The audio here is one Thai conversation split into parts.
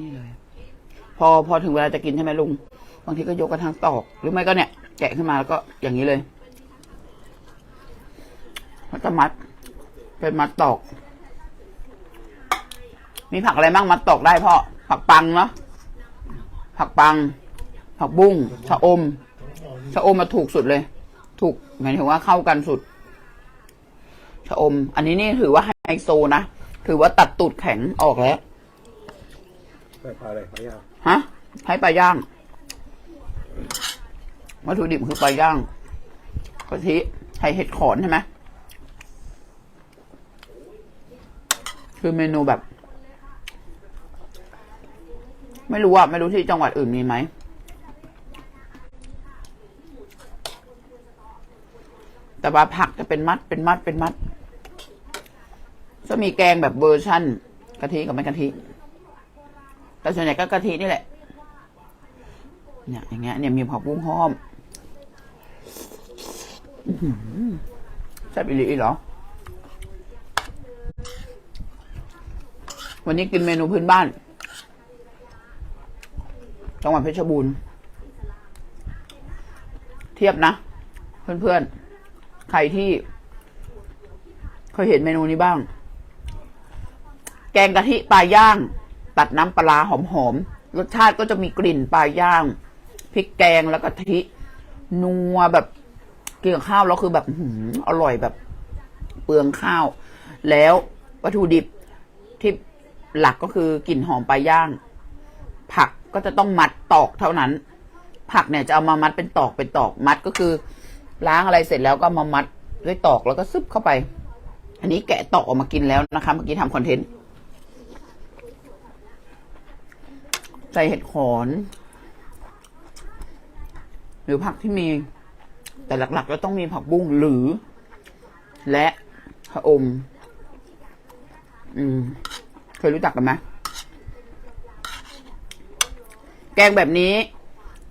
นี่เลย พอพอถึงเวลาจะกินใช่ไหมลุง บางทีก็ยกกระทั่งตอก หรือไม่ก็เนี่ย แกะขึ้นมาแล้วก็อย่างนี้เลยแล้วก็มัด เป็นมัดตอก มีผักอะไรบ้างมัดตอกได้พ่อ ผักปังเนาะ ผักปัง ผักบุ้ง ชะอม ชะอมมาถูกสุดเลย ถูกหมายถึงว่าเข้ากันสุด ชะอม อันนี้นี่ถือว่าไฮโซนะ ถือว่าตัดตูดแข็งออกแล้ว ปพาอะไรพายาฮะให้ปลาย่างวัตถุดิบคือปลาย่างกะทิใช้เห็ดขอนใช่ไหมคือเมนูแบบ ไม่รู้อะไม่รู้ที่จังหวัดอื่นมีไหมแต่ว่าผักจะเป็นมัดเป็นมัดเป็นมัดจะมีแกงแบบเวอร์ชั่นกะทิกับไม่กะทิ แต่ส่วนใหญ่ก็กะทินี่แหละ เนี่ยอย่างเงี้ยเนี่ยมีผักบุ้งห้อมแซ่บอีลีเหรอ วันนี้กินเมนูพื้นบ้าน จังหวัดเพชรบูรณ์ เทียบนะ เพื่อนๆ ใครที่ เคยเห็นเมนูนี้บ้าง แกงกะทิปลาย่าง ตัดน้ำปลาร้าหอมๆรสชาติก็จะมีกลิ่นปลาย่างพริกแกงแล้วกะทินัวแบบกินกับข้าวแล้วคือแบบออหืออร่อยแบบเปลืองข้าว แล้ววัตถุดิบที่หลักก็คือกลิ่นหอมปลาย่าง ผักก็จะต้องมัดตอกเท่านั้น ผักเนี่ยจะเอามามัดเป็นตอกเป็นตอกมัดก็คือ ล้างอะไรเสร็จแล้วก็มามัดด้วยตอกแล้วก็ซึบเข้าไป อันนี้แกะตอกออกมากินแล้วนะคะเมื่อกี้ทำคอนเทนต์ ใส่เห็ดขอน หรือผักที่มี แต่หลักๆก็ต้องมีผักบุ้งหรือ และผอม อืม เคยรู้จักกันไหมแกงแบบนี้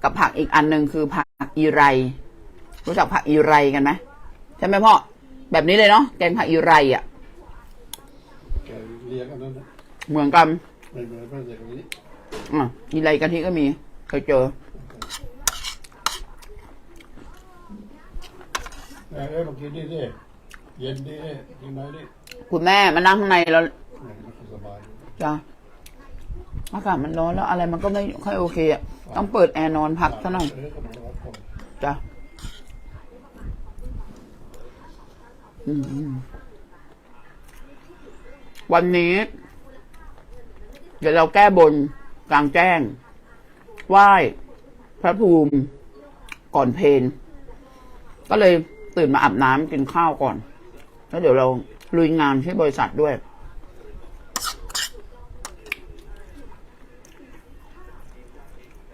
กับผักอีกอันหนึ่งคือผักอีไร รู้จักผักอีไรกันไหมใช่ไหมพ่อ แบบนี้เลยเนาะแกงผักอีไรอะ่ะแกเลี้ยงอันนั้นนะเหมือนกันไม่เหมือนไม่ใช่ตรงนี้ อะอีไรกะทิก็มีเคยเจอเอ้ยมากินนี่ดิเย็นดิกินไหนดิคุณแม่มานั่งข้างในแล้วมันสบายจ้ะอากาศมันร้อนแล้วอะไรมันก็ไม่ค่อยโอเคอะต้องเปิดแอร์นอนพักซะหน่อยเออก็มารับผมจ้ะอืมวันนี้ เดี๋ยวเราแก้บน กลางแจ้ง ไหว้พระภูมิก่อนเพลก็เลยตื่นมาอาบน้ำกินข้าวก่อน แล้วเดี๋ยวเราลุยงานที่บริษัทด้วย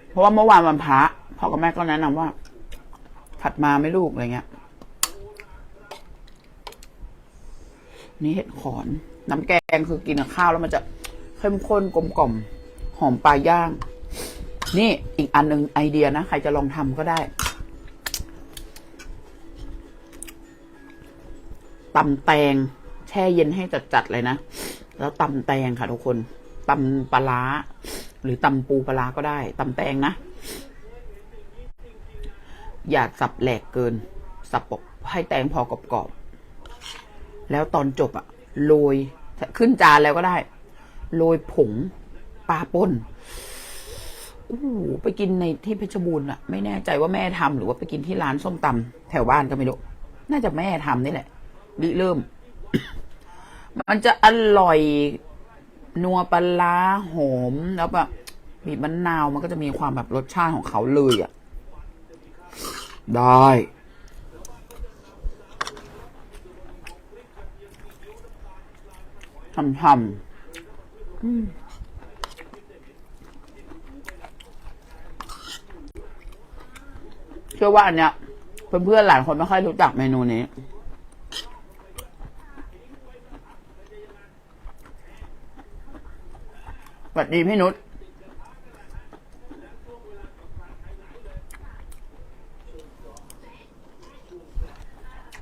เพราะว่าเมื่อวานวันพระพ่อกับแม่ก็แนะนำว่าผัดมาไม่ลูกอะไรเงี้ย นี่เห็ดขอน น้ำแกงคือกินกับข้าวแล้วมันจะเข้มข้นกลมกล่อม หอมปลาย่าง นี่อีกอันหนึ่งไอเดียนะ ใครจะลองทำก็ได้ตำแตง แช่เย็นให้จัดๆเลยนะ แล้วตำแตงค่ะทุกคนตำปลาร้าหรือตำปูปลาร้าก็ได้ตำแตงนะ อย่าสับแหลกเกิน สับปกให้แตงพอกรอบๆแล้วตอนจบอะโรยขึ้นจานแล้วก็ได้ โรยผง ปลาป่นโอ้โหไปกินในที่เพชรบูรณ์อะไม่แน่ใจว่าแม่ทำหรือว่าไปกินที่ร้านส้มตำแถวบ้านก็ไม่รู้น่าจะแม่ทำนี่แหละริเริ่ม มันจะอร่อยนัวปลาหอมแล้วแบบบีบมะนาวมันก็จะมีความแบบรสชาติของเขาเลยอะ่ะได้ทำๆ เชื่อว่าอันเนี้ยเพื่อนๆหลายคนไม่ค่อยรู้จักเมนูนี้ สวัสดีพี่นุช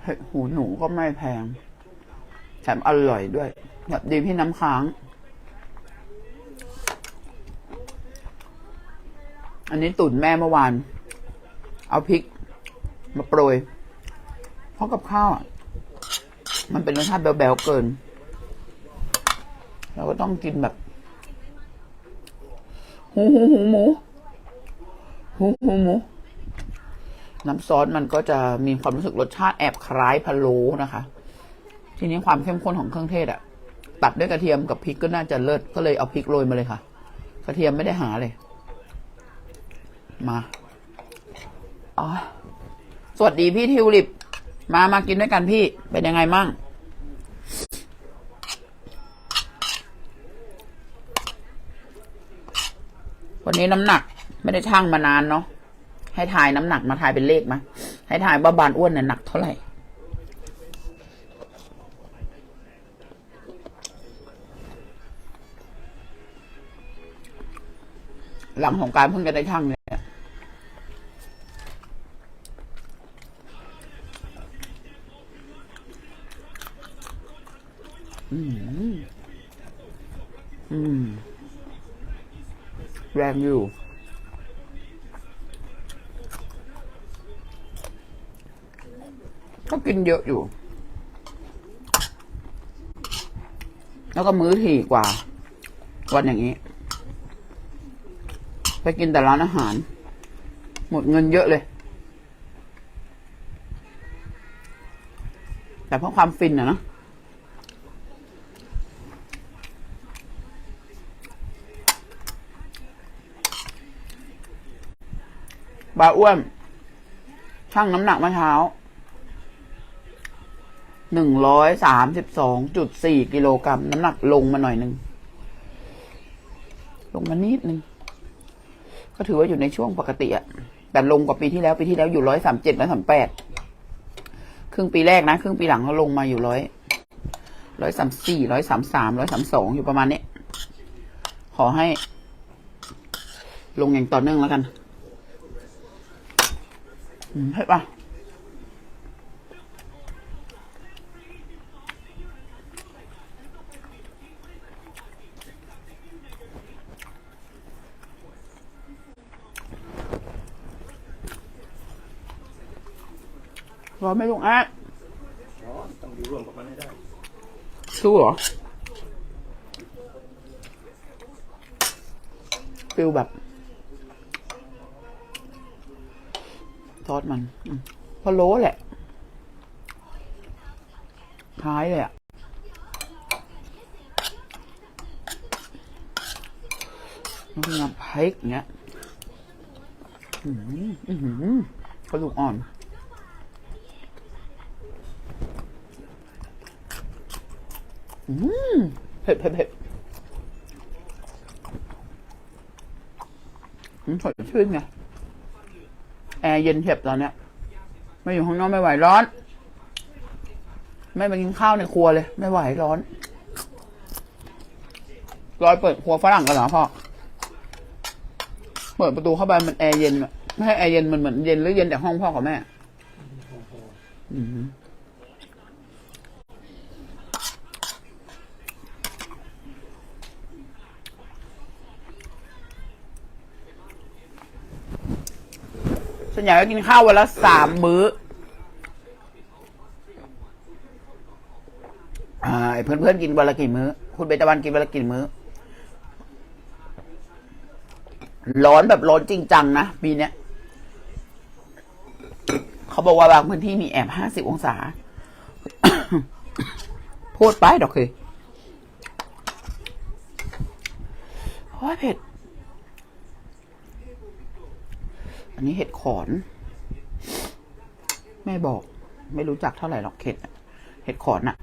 เห็ดหูหนูก็ไม่แพง แถมอร่อยด้วยสวัสดีพี่น้ำค้าง อันนี้ตุ๋นแม่เมื่อวาน เอาพริก มาโปรยเพราะกับข้าวอะมันเป็นรสชาติแบวๆเกิน เราก็ต้องกินแบบ หูหูหูหมูหูหูหมูน้ำซอสมันก็จะมีความรู้สึกรสชาติแอบคล้ายพะโล้นะคะ ทีนี้ความเข้มข้นของเครื่องเทศอะตัดด้วยกระเทียมกับพริกก็น่าจะเลิศก็เลยเอาพริกโรยมาเลยค่ะ กระเทียมไม่ได้หาเลย มา อ๋อสวัสดีพี่ทิวลิป มามากินด้วยกันพี่ เป็นยังไงมั่ง วันนี้น้ำหนัก ไม่ได้ชั่งมานานเนาะ ให้ทายน้ำหนักมาทายเป็นเลขมา ให้ทายว่าบานอ้วนเนี่ยหนักเท่าไหร่หลังของการเพิ่งจะได้ชั่งเนี่ย อืมอืมแรงอยู่ก็กินเยอะอยู่ แล้วก็มื้อถี่กว่า วันอย่างนี้ ไปกินแต่ร้านอาหาร หมดเงินเยอะเลย แต่เพราะความฟินอะเนะ บาอ้วนชั่งน้ำหนักเมื่อเช้าหนึ่งร้อยสามสิบสองจุดสี่กิโลกรัมน้ำหนักลงมาหน่อยหนึ่งลงมานิดนึงก็ถือว่าอยู่ในช่วงปกติอะแต่ลงกว่าปีที่แล้วปีที่แล้วอยู่ร้อยสามเจ็ดร้อยสามแปดครึ่งปีแรกนะครึ่งปีหลังเขาลงมาอยู่ร้อยร้อยสามสี่ร้อยสามสามร้อยสามสองอยู่ประมาณนี้ขอให้ลงอย่างต่อเนื่องแล้วกัน อืมใช่ปะรอไหม่ลุงอะอ๋อต้องอยู่ร่วมกับมันให้ได้ สู้เหรอฟิลแบบ ซอสมันมพะโล้แหละคล้ายเลยอะน้ำพริกเนี้ยกระดูกอ่อนเผ็ดเผ็ดเผ็ดอืมสดชื่นไง ร์เย็นเฉียบตอนเนี้ยไม่อยู่ข้างนอกไม่ไหวร้อน ไม่ไปกินข้าวในครัวเลย ไม่ไหวร้อนร้อยเปิดครัวฝรั่งกันเหรอพ่อเปิดประตูเข้าไปมันแอร์เย็นไม่ให้แอร์เย็นมันเหมือนเย็นหรือเย็นแต่ห้องพ่อกับแม่ อืม ส่วนใหญ่ก็กินข้าววันละสามมื้ออ่าเพื่อนเพื่อนๆกินวันละกี่มื้อ คุณเบตาวันกินวันละกี่มื้อ ร้อนแบบร้อนจริงจังนะปีเนี้ยเขาบอกว่าบางพื้นที่มีแอบห้าสิบองศา พูดไปดอกคือโอ้ยเผ็ด อันนี้เห็ดขอน แม่บอก ไม่รู้จักเท่าไหร่หรอกเห็ดเห็ดขอนอะ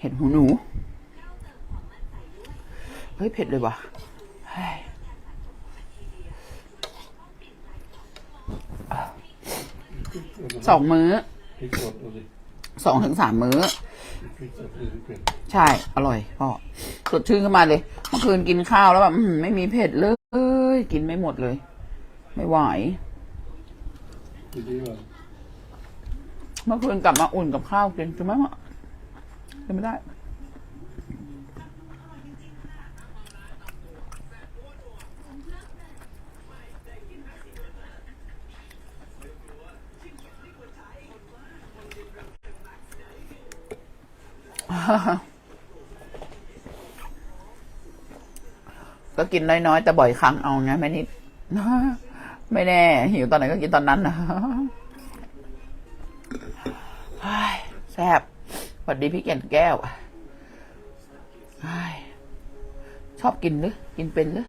เห็ดหูหนู เฮ้ยเผ็ดเลยว่ะสองมื้อสองถึงสามมื้อ ใช่ อร่อยพ่อสดชื่นขึ้นมาเลย เมื่อคืนกินข้าวแล้วแบบไม่มีเผ็ดเลย กินไม่หมดเลย ไม่ไหวเมื่อคืนกลับมาอุ่นกับข้าวกินใช่ไหมมะกินไม่ได้ก็กินน้อยๆ แต่บ่อยครั้งเอาไงแม่นิด ไม่แน่ หิวตอนไหนก็กินตอนนั้นนะแซ่บสวัสดีพี่แก่นแก้วชอบกินหรือกินเป็นหรือ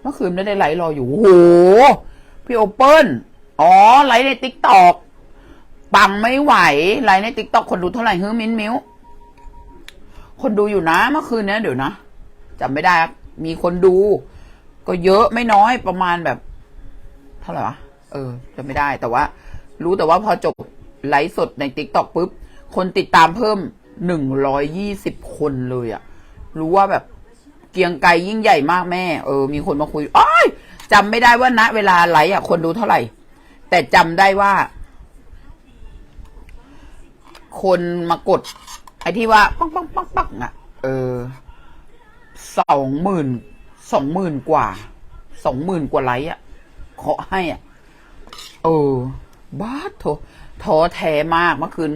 เมื่อคืนไม่ได้ไลรออยู่โอ้โหพี่โอเปิลอ๋อ ไลฟ์ในติ๊กตอกปังไม่ไหว ไลฟ์ในติ๊กตอกคนดูเท่าไหร่เฮ้ยมิ้นมิ้ว คนดูอยู่นะ เมื่อคืนเนี้ยเดี๋ยวนะจำไม่ได้ครับมีคนดู ก็เยอะไม่น้อยประมาณแบบเท่าไหร่วะเออจำไม่ได้แต่ว่า รู้แต่ว่าพอจบไลฟ์สดในติ๊กต็อกปุ๊บ คนติดตามเพิ่มหนึ่งร้อยยี่สิบคนเลยอะรู้ว่าแบบเกียงไกรยิ่งใหญ่มากแม่ เออ มีคนมาคุยอ้อยจำไม่ได้ว่าณเวลาไลฟ์อะคนดูเท่าไหร่ แต่จำได้ว่า คนมากด ไอ้ที่ว่าปังปังปังปังอะเออสองหมื่น สองหมื่นกว่า สองหมื่นกว่าไลค์อะเคาะให้อะ เออ บ้าดโถท้อแท้มากเมื่อคืน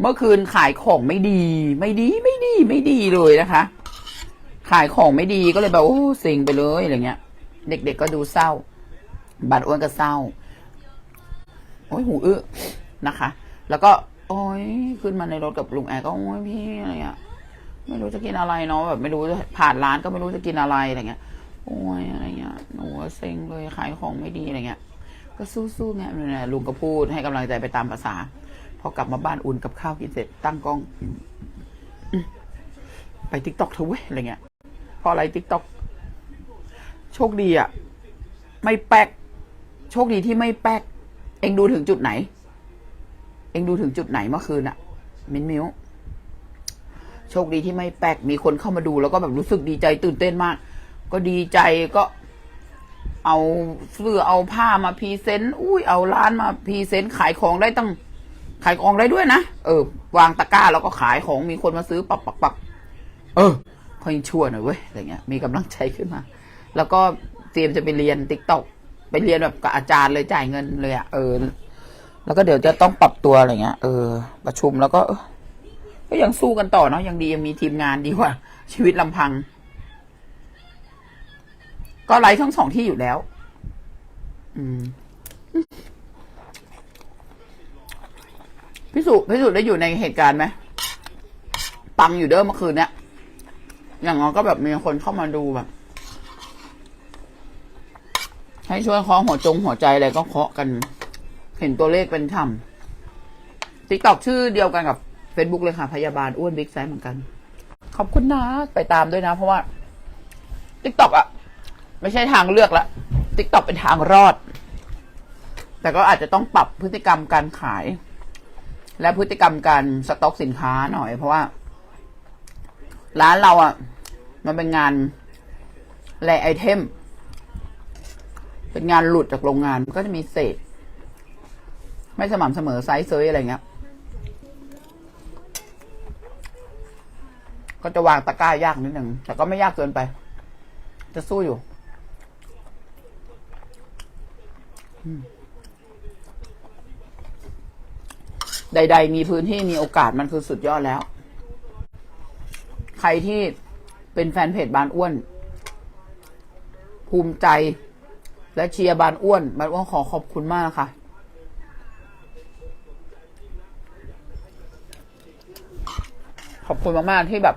เมื่อคืนขายของไม่ดี ไม่ดีไม่ดี ไม่ดีเลยนะคะ ขายของไม่ดีก็เลยแบบโอ้เซ็งไปเลยอะไรเงี้ย เด็ก ๆก็ดูเศร้าบัตรอ้วนก็เศร้า โอ้ยหูอื้อนะคะ แล้วก็ โอ้ยขึ้นมาในรถกับลุงแอร์ก็โอ้ยพี่อะไรเงี้ย ไม่รู้จะกินอะไรเนาะแบบไม่รู้จะผ่านร้านก็ไม่รู้จะกินอะไรอะไรเงี้ยโอ้ยอะไรเงี้ยหนูว่าเซ็งเลยขายของไม่ดีอะไรเงี้ย ก็สู้ๆไงเนี่ยลุงก็พูดให้กำลังใจไปตามภาษาพอกลับมาบ้านอุ่นกับข้าวกินเสร็จตั้งกล้อง ไปติ๊กต็อกเถอะเว้ยอะไรเงี้ยเพราะอะไรติ๊กต็อกโชคดีอะไม่แป๊กโชคดีที่ไม่แป๊ก เองดูถึงจุดไหน เองดูถึงจุดไหนเมื่อคืนอะมิ้นมิ้ว โชคดีที่ไม่แปลกมีคนเข้ามาดู แล้วก็แบบรู้สึกดีใจตื่นเต้นมาก ก็ดีใจก็เอาเสื้อเอาผ้ามาพรีเซนต์อุ้ยเอาร้านมาพรีเซนต์ขายของได้ตั้ง ขายของได้ด้วยนะเออ วางตะกร้าแล้วก็ขายของมีคนมาซื้อปักปักปักเออคอยงชั่วหน่อยเว้ยอะไรเงี้ย มีกำลังใจขึ้นมา แล้วก็เตรียมจะไปเรียนติ๊กต็อกไปเรียนแบบกับอาจารย์เลยจ่ายเงินเลยอะ่ะเออ แล้วก็เดี๋ยวจะต้องปรับตัวอะไรเงี้ยเออ ประชุมแล้วก็เออ ก็ยังสู้กันต่อเนาะยังดียังมีทีมงานดีกว่า ชีวิตลำพัง ก็ไลฟ์ทั้งสองที่อยู่แล้ว อืมพิสุพิสุได้อยู่ในเหตุการณ์ไหมปังอยู่เด้อเมื่อคืนเนี้ยอย่างน้อยก็แบบมีคนเข้ามาดูแบบ ให้ช่วยเคาะหัวจงหัวใจอะไรก็เคาะกัน เห็นตัวเลขเป็นธรรมติ๊กตอกชื่อเดียวกันกับ Facebook เลยค่ะ พยาบาลอ้วนบิ๊กไซส์เหมือนกัน ขอบคุณนะ ไปตามด้วยนะ เพราะว่าติ๊กตอกอะไม่ใช่ทางเลือกละติ๊กตอกเป็นทางรอด แต่ก็อาจจะต้องปรับพฤติกรรมการขาย และพฤติกรรมการสต็อกสินค้าหน่อย เพราะว่า ร้านเราอะมันเป็นงานแลไอเทม เป็นงานหลุดจากโรงงานมันก็จะมีเศษ ไม่สม่ำเสมอไซส์เซยอะไรเงี้ย ก็จะวางตะกร้ายากนิดหนึ่งแต่ก็ไม่ยากเกินไป จะสู้อยู่ใด ๆ มีพื้นที่มีโอกาสมันคือสุดยอดแล้ว ใครที่เป็นแฟนเพจบานอ้วน ภูมิใจ และเชียร์บานอ้วน บานอ้วนขอขอบคุณมากค่ะ ขอบคุณมาก ๆ ที่แบบ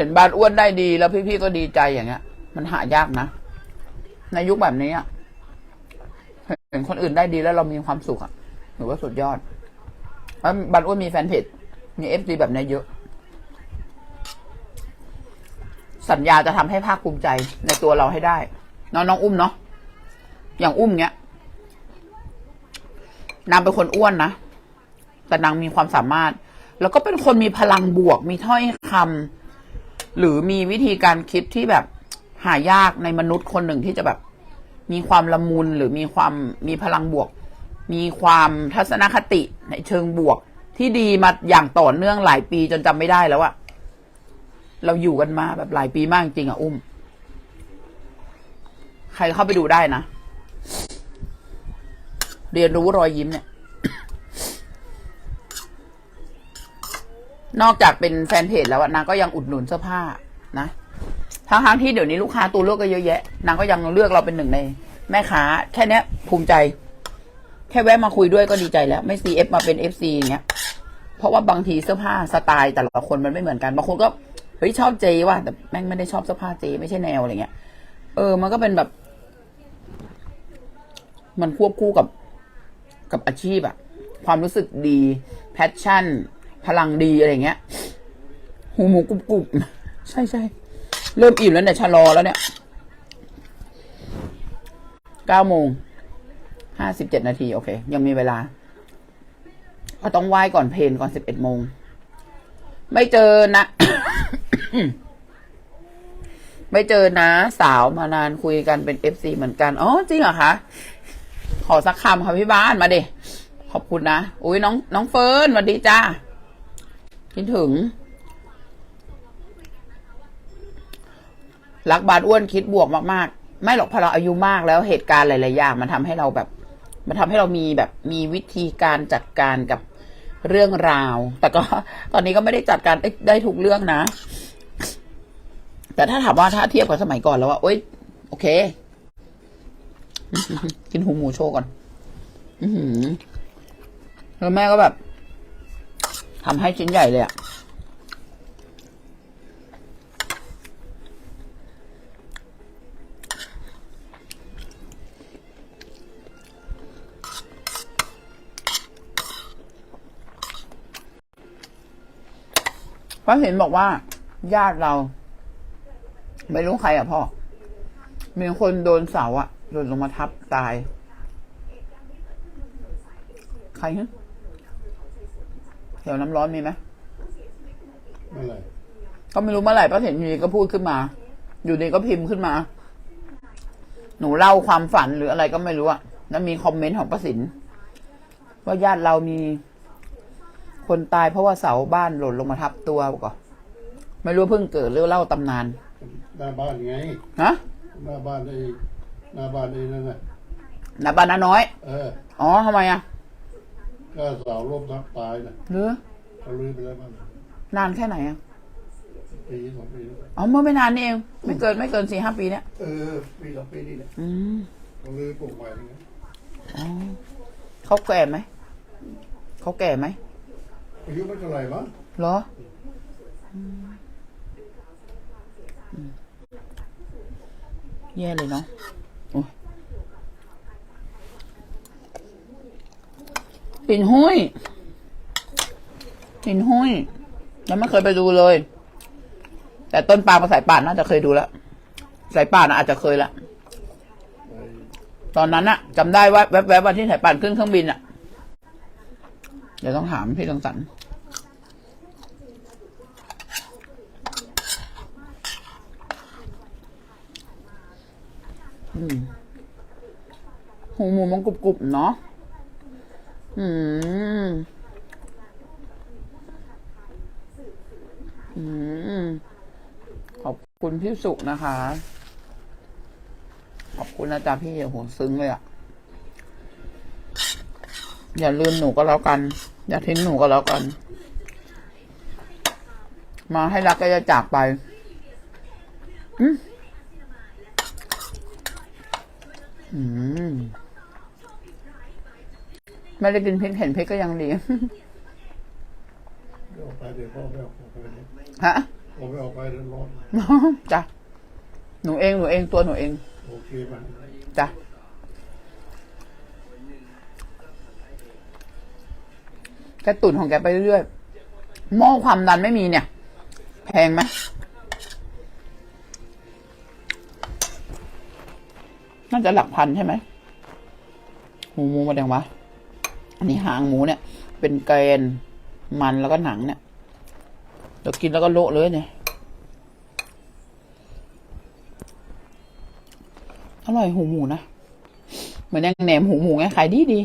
ห็นบานอ้วนได้ดีแล้วพี่ๆก็ดีใจอย่างเงี้ย มันหายากนะ ในยุคแบบนี้อะเห็นคนอื่นได้ดีแล้วเรามีความสุขอะถือว่าสุดยอดแล้วบานอ้วนมีแฟนเพจมีเอฟซีแบบนี้เยอะ สัญญาจะทำให้ภาคภูมิใจในตัวเราให้ได้น้องน้องอุ้มเนาะอย่างอุ้มเงี้ยนางเป็นคนอ้วนนะแต่นางมีความสามารถ แล้วก็เป็นคนมีพลังบวก มีถ้อยคำ หรือมีวิธีการคิดที่แบบหายากในมนุษย์คนหนึ่งที่จะแบบ มีความละมุนหรือมีความมีพลังบวก มีความทัศนคติในเชิงบวก ที่ดีมาอย่างต่อเนื่องหลายปีจนจำไม่ได้แล้วอะเราอยู่กันมาแบบหลายปีมากจริงอะอุ้ม ใครเข้าไปดูได้นะ เรียนรู้รอยยิ้มเนี่ย นอกจากเป็นแฟนเพจแล้วอะนางก็ยังอุดหนุนเสื้อผ้านะทั้งทั้งๆที่เดี๋ยวนี้ลูกค้าตัวเลือกก็เยอะแยะ นางก็ยังเลือกเราเป็นหนึ่งใน แม่ค้า แค่เนี้ย ภูมิใจ แค่แวะมาคุยด้วยก็ดีใจแล้ว ไม่ CF มาเป็น FC อย่างเงี้ย เพราะว่าบางทีเสื้อผ้าสไตล์แต่ละคนมันไม่เหมือนกันบางคนก็เฮ้ยชอบเจว่ะแต่แม่งไม่ได้ชอบเสื้อผ้าเจไม่ใช่แนวอะไรเงี้ย เออ มันก็เป็นแบบ มันควบคู่กับกับอาชีพอะความรู้สึกดีแพชชั่น พลังดีอะไรเงี้ย หูหมูกรุบกรุบใช่ใช่เริ่มอิ่มแล้วเนี่ยชะลอแล้วเนี่ยเก้าโมงห้าสิบเจ็ดนาทีโอเค ยังมีเวลา ก็ต้องไหว้ก่อนเพลนก่อนสิบเอ็ดโมง ไม่เจอนะ ไม่เจอนะสาวมานานคุยกันเป็นเอฟซีเหมือนกันอ๋อจริงเหรอคะขอสักคำค่ะพี่บ้านมาดิขอบคุณนะ อุ้ยน้องน้องเฟิร์นสวัสดีจ้า คิดถึง รักบาดอ้วนคิดบวกมากๆ ไม่หรอกพอเราอายุมากแล้วเหตุการณ์หลายๆอย่างมันทำให้เราแบบ มันทำให้เรามีแบบมีวิธีการจัดการกับเรื่องราว แต่ก็ตอนนี้ก็ไม่ได้จัดการได้ได้ทุกเรื่องนะ แต่ถ้าถามว่าถ้าเทียบกับสมัยก่อนแล้วว่าโอ๊ยโอเค กินหูหมูโชว์ก่อน อือหือแล้วแม่ก็แบบ ทำให้ชิ้นใหญ่เลยอะเพราะเห็นบอกว่า ญาติเรา ไม่รู้ใครอะพ่อ มีคนโดนเสาอะโดนลงมาทับตาย ใครฮะ เดี๋ยวน้ำร้อนมีไหมเมื่อไหร่ก็ไม่รู้เมื่อไหร่ป้าเห็นอยู่ดีก็พูดขึ้นมา อยู่ดีก็พิมพ์ขึ้นมา หนูเล่าความฝันหรืออะไรก็ไม่รู้อะแล้วมีคอมเมนต์ของป้าสินว่าญาติเรามี คนตายเพราะว่าเสาบ้านหล่นลงมาทับตัวบอกก่อนไม่รู้เพิ่งเกิดหรือเล่าตำนานหน้าบ้านไงฮะหน้าบ้านไอ้หน้าบ้านไอ้นั่นน่ะนาบานาน้อย เออ อ๋อทำไมอะ ก็เสาลบทับตายน่ะหรือเขาลือไปแล้วบ้างนานแค่ไหนอะปีสองปีแล้วอ๋อเมื่อไม่นานนี่เอง ไม่เกินไม่เกินสี่ห้าปีเนี่ยเออปีสองปีนี่แหละอืมเขาลือปลูกใหม่เลยนะอ๋อเขาแก่ไหมเขาแก่ไหมอายุไม่เท่าไหร่มั้งเหรออืมอืมแย่เลยเนาะโอ้ย หินห้อยหินห้อยยังไม่เคยไปดูเลย แต่ต้นปาล์มกับสายป่านน่าจะเคยดูแล้วสายป่านอาจจะเคยละตอนนั้นอะจำได้ว่าแวบๆวันที่สายป่านขึ้นเครื่องบินอะเดี๋ยวต้องถามพี่ตังสรรหูหมูมันกรุบๆเนาะ อืม อืม ขอบคุณพี่สุนะคะ ขอบคุณนะจ๊ะพี่โอ้โหซึ้งเลยอะอย่าลืมหนูก็แล้วกัน อย่าทิ้งหนูก็แล้วกัน มาให้รักก็จะจากไป อืมอืม ไม่ได้กินพริกเห็นพริกก็ยังดีไม่ออกไปเดี๋ยวพ่อไม่ออกไปเดี๋ยวฮะพ่อไม่ออกไปเดี๋ยวร้อนจ้ะหนูเองหนูเองตัวหนูเองโอเคมันจ้ะแกตุ่นของแกไปเรื่อยๆหม้อความดันไม่มีเนี่ย แพงไหมน่าจะหลักพันใช่ไหมหูหมูมาแดงวะ อันนี้หางหมูเนี่ย เป็นแกนมันแล้วก็หนังเนี่ยเรากินแล้วก็โละเลยเนี่ย อร่อยหูหมูนะ เหมือนยังแหนมหูหมูไงขายดีดี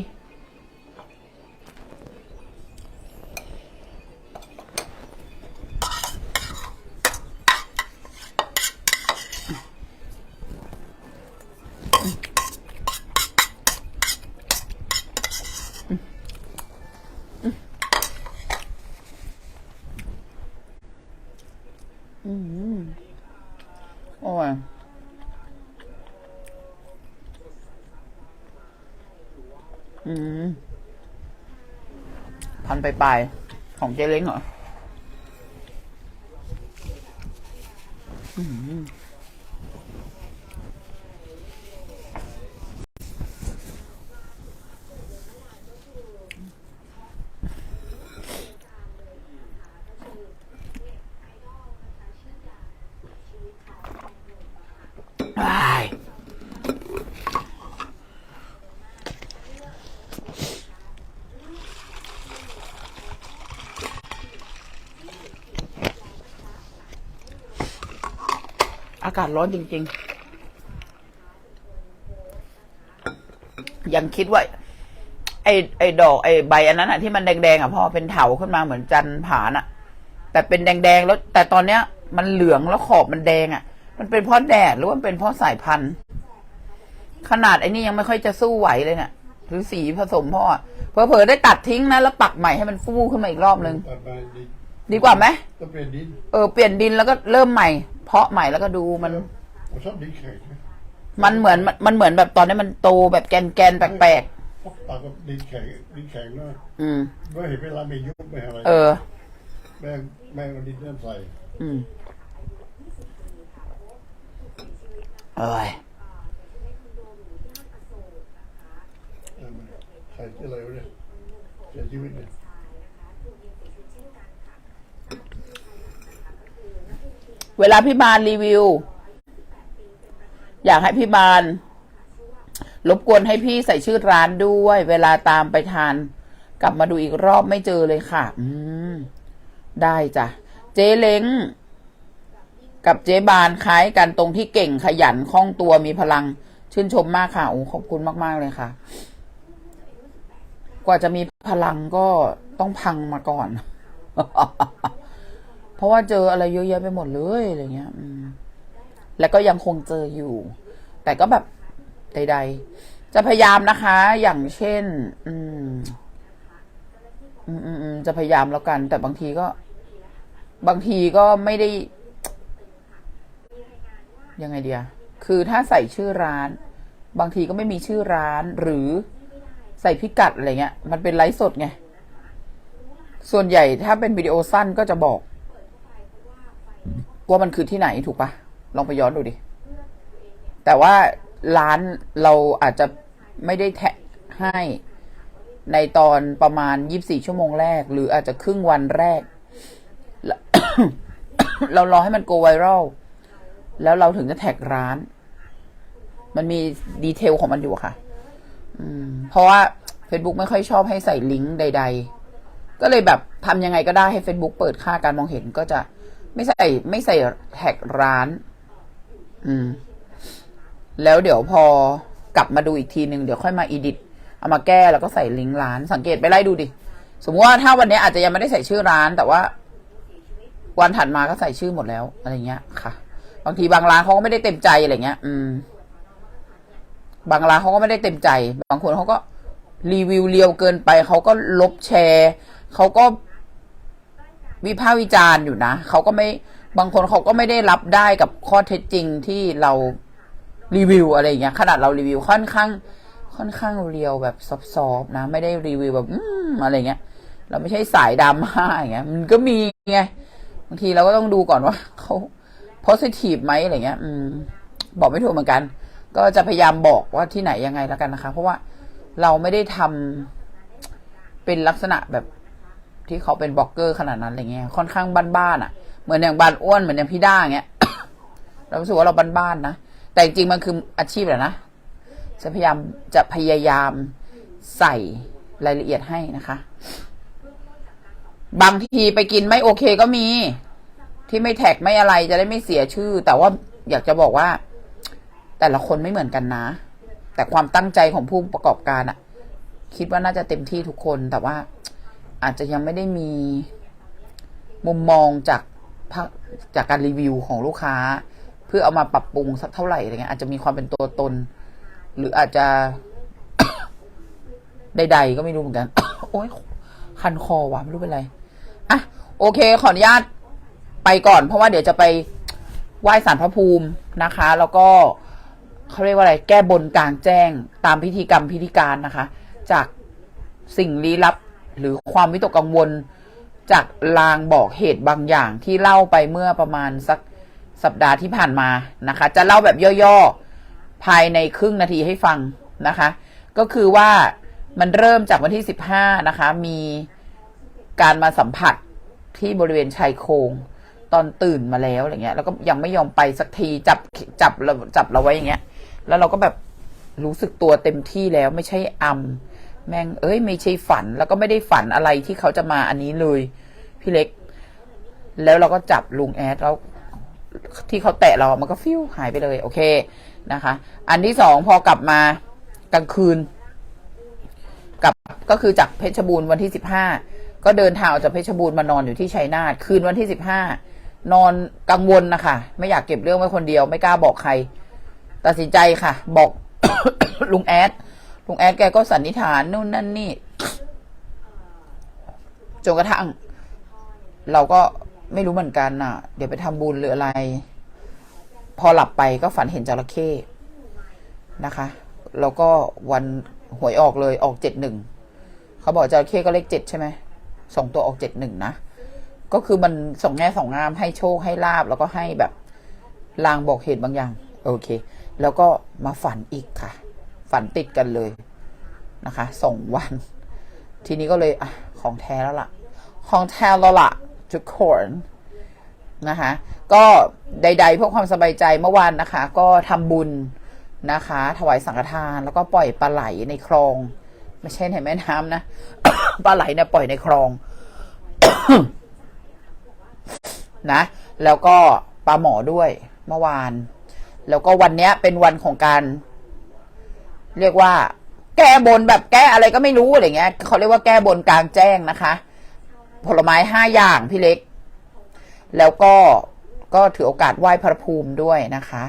โอ้ยอืมพันไปไปของเจเล้งเหรอ อืม ศร้อนจริง ๆ ยังคิดว่า ไอ้ไอ้ดอก ไอ้ใบอันนั้นอะที่มันแดงๆอะพ่อเป็นเถาขึ้นมาเหมือนจันทร์ผานอะแต่เป็นแดงๆแล้ว แต่ตอนเนี้ย มันเหลืองแล้วขอบมันแดงอะมันเป็นเพราะแดดหรือว่ามันเป็นเพราะสายพันธุ์ ขนาดไอ้นี่ยังไม่ค่อยจะสู้ไหวเลยเนี่ยหรือสีผสมพ่ออะเผลอๆได้ตัดทิ้งนะแล้วปักใหม่ให้มันฟูขึ้นมาอีกรอบนึงตัดมาดินดีกว่าไหมก็เป็นดิน เออเปลี่ยนดินแล้วก็เริ่มใหม่ เพาะใหม่แล้วก็ดูมัน ผมชอบดินแข็งนะมันเหมือนมันเหมือนแบบตอนนี้มันโตแบบแกนๆแปลกพวกตัดกับดินแข็งดินแข็งนะๆอืมไม่เห็นเวลาไม่ยุบไม่อะไรเออ แม่งแม่งเอาดินน้ำใส่อืมเอ้ยเออใส่อะไรวะเนี่ยเสียชีวิตเนี่ย เวลาพี่บานรีวิว อยากให้พี่บานรบกวนให้พี่ใส่ชื่อร้านด้วย เวลาตามไปทาน กลับมาดูอีกรอบไม่เจอเลยค่ะ อืม ได้จ้ะ เจ๊เล้งกับเจ๊บานคล้ายกันตรงที่เก่งขยันคล่องตัวมีพลัง ชื่นชมมากค่ะโอ้ขอบคุณมาก ๆ เลยค่ะ กว่าจะมีพลังก็ต้องพังมาก่อน เพราะว่าเจออะไรเยอะแยะไปหมดเลยอะไรเงี้ย อืม แล้วก็ยังคงเจออยู่ แต่ก็แบบใด ๆ จะพยายามนะคะ อย่างเช่นอืมอืม อืมอืมจะพยายามแล้วกัน แต่บางทีก็ บางทีก็ไม่ได้ ยังไงเดียคือถ้าใส่ชื่อร้าน บางทีก็ไม่มีชื่อร้าน หรือใส่พิกัดอะไรเงี้ย มันเป็นไลฟ์สดไง ส่วนใหญ่ถ้าเป็นวิดีโอสั้นก็จะบอก ว่ามันคือที่ไหนถูกปะลองไปย้อนดูดิ แต่ว่าร้านเราอาจจะไม่ได้แท็กให้ในตอนประมาณ24ชั่วโมงแรก หรืออาจจะครึ่งวันแรก เรารอให้มันโกไวรัลแล้วเราถึงจะแท็กร้าน มันมีดีเทลของมันอยู่ค่ะ อืม เพราะว่า Facebook ไม่ค่อยชอบให้ใส่ลิงก์ใด ๆ ก็เลยแบบทำยังไงก็ได้ให้ Facebook เปิดค่าการมองเห็นก็จะ ไม่ใส่ไม่ใส่แท็กร้าน อืม แล้วเดี๋ยวพอกลับมาดูอีกทีหนึ่งเดี๋ยวค่อยมาอีดิทเอามาแก้แล้วก็ใส่ลิงก์ร้าน สังเกตไปไล่ดูดิ สมมติว่าถ้าวันนี้อาจจะยังไม่ได้ใส่ชื่อร้าน แต่ว่า วันถัดมาก็ใส่ชื่อหมดแล้วอะไรเงี้ยค่ะ บางทีบางร้านเขาก็ไม่ได้เต็มใจอะไรเงี้ย อืม บางร้านเขาก็ไม่ได้เต็มใจ บางคนเขาก็รีวิวเรียวเกินไปเขาก็ลบแชร์เขาก็ วิพากษ์วิจารณ์อยู่นะเขาก็ไม่บางคนเขาก็ไม่ได้รับได้กับข้อเท็จจริงที่เรารีวิวอะไรอย่างเงี้ยขนาดเรารีวิวค่อนข้าง ค่อนข้างเรียวแบบซอฟๆนะ ไม่ได้รีวิวแบบอืมอะไรเงี้ย เราไม่ใช่สายดราม่าอย่างเงี้ย มันก็มีไงบางทีเราก็ต้องดูก่อนว่าเขา positive ไหมอะไรเงี้ย อืม บอกไม่ถูกเหมือนกัน ก็จะพยายามบอกว่าที่ไหนยังไงแล้วกันนะคะ เพราะว่าเราไม่ได้ทำเป็นลักษณะแบบ ที่เขาเป็นบล็อกเกอร์ขนาดนั้นอะไรเงี้ยค่อนข้างบ้านๆอะ เหมือนอย่างบานอ้วนเหมือนอย่างพี่ด้าเงี้ยเรารู้สึกว่าเราบ้านๆนะแต่จริงๆมันคืออาชีพแหละนะจะพยายามจะพยายามใส่รายละเอียดให้นะคะ บางทีไปกินไม่โอเคก็มี ที่ไม่แท็กไม่อะไรจะได้ไม่เสียชื่อ แต่ว่าอยากจะบอกว่า แต่ละคนไม่เหมือนกันนะ แต่ความตั้งใจของผู้ประกอบการอะคิดว่าน่าจะเต็มที่ทุกคนแต่ว่า อาจจะยังไม่ได้มีมุมมองจากจากการรีวิวของลูกค้า เพื่อเอามาปรับปรุงสักเท่าไหร่อะไรเงี้ยอาจจะมีความเป็นตัวตน หรืออาจจะใดๆก็ไม่รู้เหมือนกัน โอ๊ยคันคอว่ะไม่รู้เป็นไรอะโอเค ขออนุญาตไปก่อน เพราะว่าเดี๋ยวจะไปไหว้สารพระภูมินะคะ แล้วก็เขาเรียกว่าอะไร แก้บนกลางแจ้งตามพิธีกรรมพิธีการนะคะ จากสิ่งลี้ลับ หรือความวิตกกังวลจากลางบอกเหตุบางอย่างที่เล่าไปเมื่อประมาณสักสัปดาห์ที่ผ่านมานะคะ จะเล่าแบบย่อๆ ภายในครึ่งนาทีให้ฟังนะคะ ก็คือว่ามันเริ่มจากวันที่15นะคะ มีการมาสัมผัสที่บริเวณชายโครงตอนตื่นมาแล้วอะไรเงี้ย แล้วก็ยังไม่ยอมไปสักทีจับจับเราจับเราไว้อย่างเงี้ย แล้วเราก็แบบรู้สึกตัวเต็มที่แล้วไม่ใช่อำ แม่งเอ้ย ไม่ใช่ฝันแล้วก็ไม่ได้ฝันอะไรที่เขาจะมาอันนี้เลย พี่เล็ก แล้วเราก็จับลุงแอดแล้วที่เขาแตะเรามันก็ฟิวหายไปเลย โอเคนะคะ อันที่สองพอกลับมากลางคืนกลับก็คือจากเพชรบูรณ์วันที่สิบห้าก็เดินทางออกจากเพชรบูรณ์มานอนอยู่ที่ชัยนาทคืนวันที่สิบห้านอนกังวลนะคะไม่อยากเก็บเรื่องไว้คนเดียว ไม่กล้าบอกใคร ตัดสินใจค่ะ บอกลุงแอด ลุงแอดแกก็สันนิษฐานนู่นนั่นนี่จนกระทั่ง เราก็ไม่รู้เหมือนกันน่ะ เดี๋ยวไปทำบุญหรืออะไร พอหลับไปก็ฝันเห็นจระเข้นะคะ แล้วก็วันหวยออกเลยออกเจ็ดหนึ่งเขาบอกจระเข้ก็เลขเจ็ดใช่ไหมสองตัวออกเจ็ดหนึ่งนะก็คือมันสองแง่สองงามให้โชคให้ลาบแล้วก็ให้แบบลางบอกเหตุบางอย่าง โอเค แล้วก็มาฝันอีกค่ะ ฝันติดกันเลยนะคะสองวัน ทีนี้ก็เลยอของแท้แล้วล่ะ ของแท้แล้วล่ะทุกคนนะคะก็ใด ๆ เพื่อความสบายใจเมื่อวานนะคะ ก็ทำบุญนะคะ ถวายสังฆทานแล้วก็ปล่อยปลาไหลในคลอง ไม่ใช่ในแม่น้ำนะปลาไหลเนี่ยปล่อยในคลองนะ แล้วก็ปลาหมอด้วยเมื่อวาน แล้วก็วันเนี้ยเป็นวันของการ เรียกว่า แก้บนแบบแก้อะไรก็ไม่รู้อะไรเงี้ยเขาเรียกว่าแก้บนกลางแจ้งนะคะ ผลไม้ห้าอย่างพี่เล็ก แล้วก็ก็ถือโอกาสไหว้พระภูมิด้วยนะคะ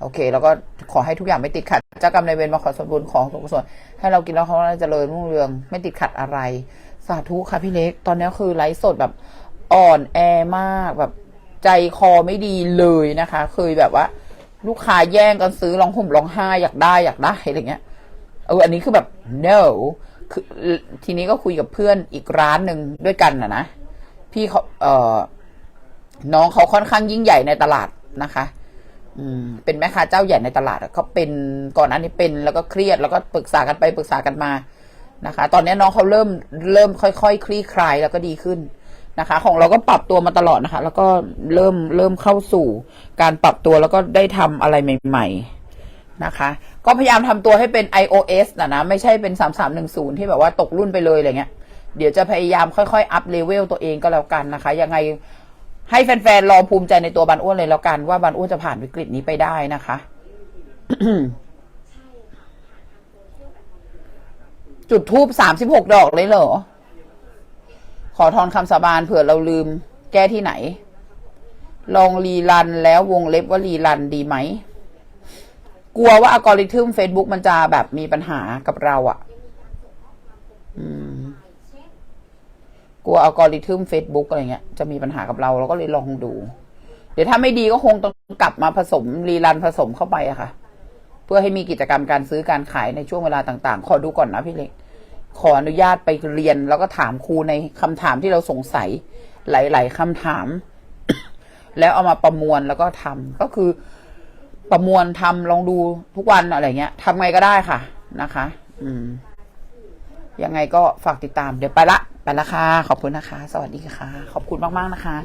โอเค แล้วก็ขอให้ทุกอย่างไม่ติดขัดเจ้ากรรมนายเวรมาขอส่วนบุญของส่วนกุศลให้เรากินแล้วเขาจะเจริญรุ่งเรืองไม่ติดขัดอะไร สาธุค่ะพี่เล็ก ตอนนี้คือไลฟ์สดแบบอ่อนแอมากแบบใจคอไม่ดีเลยนะคะ เคยแบบว่า ลูกค้าแย่งกันซื้อร้องห่มร้องไห้อยากได้อยากได้อะไรเงี้ยเอออันนี้คือแบบ no คือทีนี้ก็คุยกับเพื่อนอีกร้านหนึ่งด้วยกันนะนะพี่เขาเออน้องเขาค่อนข้างยิ่งใหญ่ในตลาดนะคะ อืม เป็นแม่ค้าเจ้าใหญ่ในตลาดเขาเป็นก่อนอันนี้เป็นแล้วก็เครียดแล้วก็ปรึกษากันไปปรึกษากันมานะคะ ตอนนี้น้องเขาเริ่มเริ่มค่อยๆคลี่คลายแล้วก็ดีขึ้น นะคะ ของเราก็ปรับตัวมาตลอดนะคะ แล้วก็เริ่มเริ่มเข้าสู่การปรับตัวแล้วก็ได้ทำอะไรใหม่ ๆนะคะ ก็พยายามทำตัวให้เป็น iOS นะนะไม่ใช่เป็น 3310 ที่แบบว่าตกรุ่นไปเลยอะไรเงี้ยเดี๋ยวจะพยายามค่อยๆ อัพเลเวลตัวเองก็แล้วกันนะคะ ยังไงให้แฟนๆ รอภูมิใจในตัวบันอ้วนเลยแล้วกัน ว่าบันอ้วนจะผ่านวิกฤตนี้ไปได้นะคะ จุดทูบสามสิบหกดอกเลยเหรอ ขอทอนคำสาบานเผื่อเราลืม แก้ที่ไหน ลองรีรันแล้ววงเล็บว่ารีรันดีไหม กลัวว่าอัลกอริทึม Facebook มันจะแบบมีปัญหากับเราอะ่ะกลัวอัลกอริทึม Facebook อะไรเงี้ยจะมีปัญหากับเราเราก็เลยลองดู เดี๋ยวถ้าไม่ดีก็คงต้องกลับมาผสมรีรันผสมเข้าไปอะค่ะ เพื่อให้มีกิจกรรมการซื้อการขายในช่วงเวลาต่าง ๆ ขอดูก่อนนะพี่เล็ก ขออนุญาตไปเรียน แล้วก็ถามครูในคำถามที่เราสงสัย หลาย ๆคำถาม แล้วเอามาประมวลแล้วก็ทำก็คือประมวลทำลองดูทุกวันอะไรเงี้ยทำไงก็ได้ค่ะนะคะ อืม ยังไงก็ฝากติดตาม เดี๋ยวไปละ ไปละค่ะ ขอบคุณนะคะ สวัสดีค่ะ ขอบคุณมาก ๆ นะคะ